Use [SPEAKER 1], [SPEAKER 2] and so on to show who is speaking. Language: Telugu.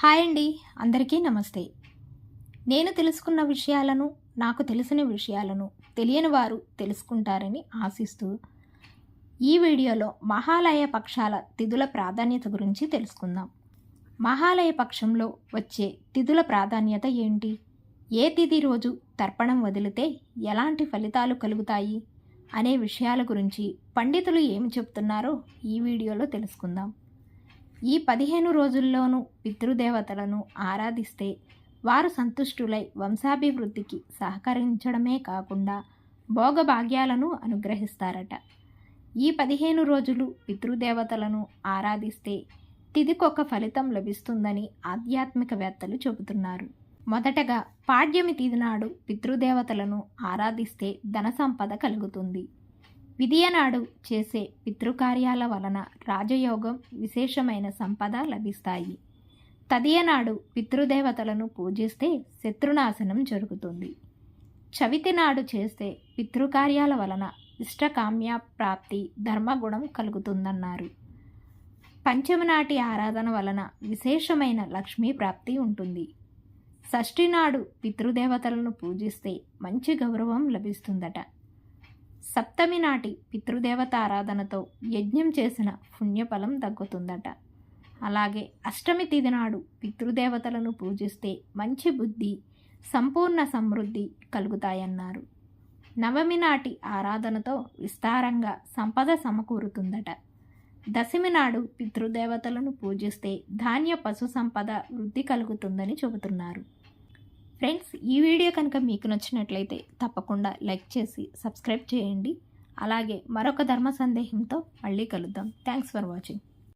[SPEAKER 1] హాయ్ అండి అందరికీ నమస్తే. నేను తెలుసుకున్న విషయాలను నాకు తెలిసిన విషయాలను తెలియని వారు తెలుసుకుంటారని ఆశిస్తూ ఈ వీడియోలో మహాలయ పక్షాల తిథుల ప్రాధాన్యత గురించి తెలుసుకుందాం. మహాలయ పక్షంలో వచ్చే తిథుల ప్రాధాన్యత ఏంటి? ఏ తిథి రోజు తర్పణం వదిలితే ఎలాంటి ఫలితాలు కలుగుతాయి? అనే విషయాల గురించి పండితులు ఏమి చెప్తున్నారో ఈ వీడియోలో తెలుసుకుందాం. ఈ పదిహేను రోజుల్లోనూ పితృదేవతలను ఆరాధిస్తే వారు సంతుష్టులై వంశాభివృద్ధికి సహకరించడమే కాకుండా భోగభాగ్యాలను అనుగ్రహిస్తారట. ఈ పదిహేను రోజులు పితృదేవతలను ఆరాధిస్తే తిదికొక ఫలితం లభిస్తుందని ఆధ్యాత్మికవేత్తలు చెబుతున్నారు. మొదటగా పాడ్యమి తిథి నాడు పితృదేవతలను ఆరాధిస్తే ధన సంపద కలుగుతుంది. విధియనాడు చేసే పితృకార్యాల వలన రాజయోగం విశేషమైన సంపద లభిస్తాయి. తదియనాడు పితృదేవతలను పూజిస్తే శత్రునాశనం జరుగుతుంది. చవితి నాడు చేస్తే పితృకార్యాల వలన ఇష్టకామ్య ప్రాప్తి ధర్మగుణం కలుగుతుందన్నారు. పంచమి నాటి ఆరాధన వలన విశేషమైన లక్ష్మీ ప్రాప్తి ఉంటుంది. షష్ఠి నాడు పితృదేవతలను పూజిస్తే మంచి గౌరవం లభిస్తుందట. సప్తమి నాటి పితృదేవత ఆరాధనతో యజ్ఞం చేసిన పుణ్యఫలం తగ్గుతుందట. అలాగే అష్టమి తిథి నాడు పితృదేవతలను పూజిస్తే మంచి బుద్ధి సంపూర్ణ సమృద్ధి కలుగుతాయన్నారు. నవమి నాటి ఆరాధనతో విస్తారంగా సంపద సమకూరుతుందట. దశమి నాడు పితృదేవతలను పూజిస్తే ధాన్య పశు సంపద వృద్ధి కలుగుతుందని చెబుతున్నారు. ఫ్రెండ్స్ ఈ వీడియో కనుక మీకు నచ్చినట్లయితే తప్పకుండా లైక్ చేసి సబ్స్క్రైబ్ చేయండి. అలాగే మరొక ధర్మ సందేహంతో మళ్ళీ కలుద్దాం. Thanks for watching.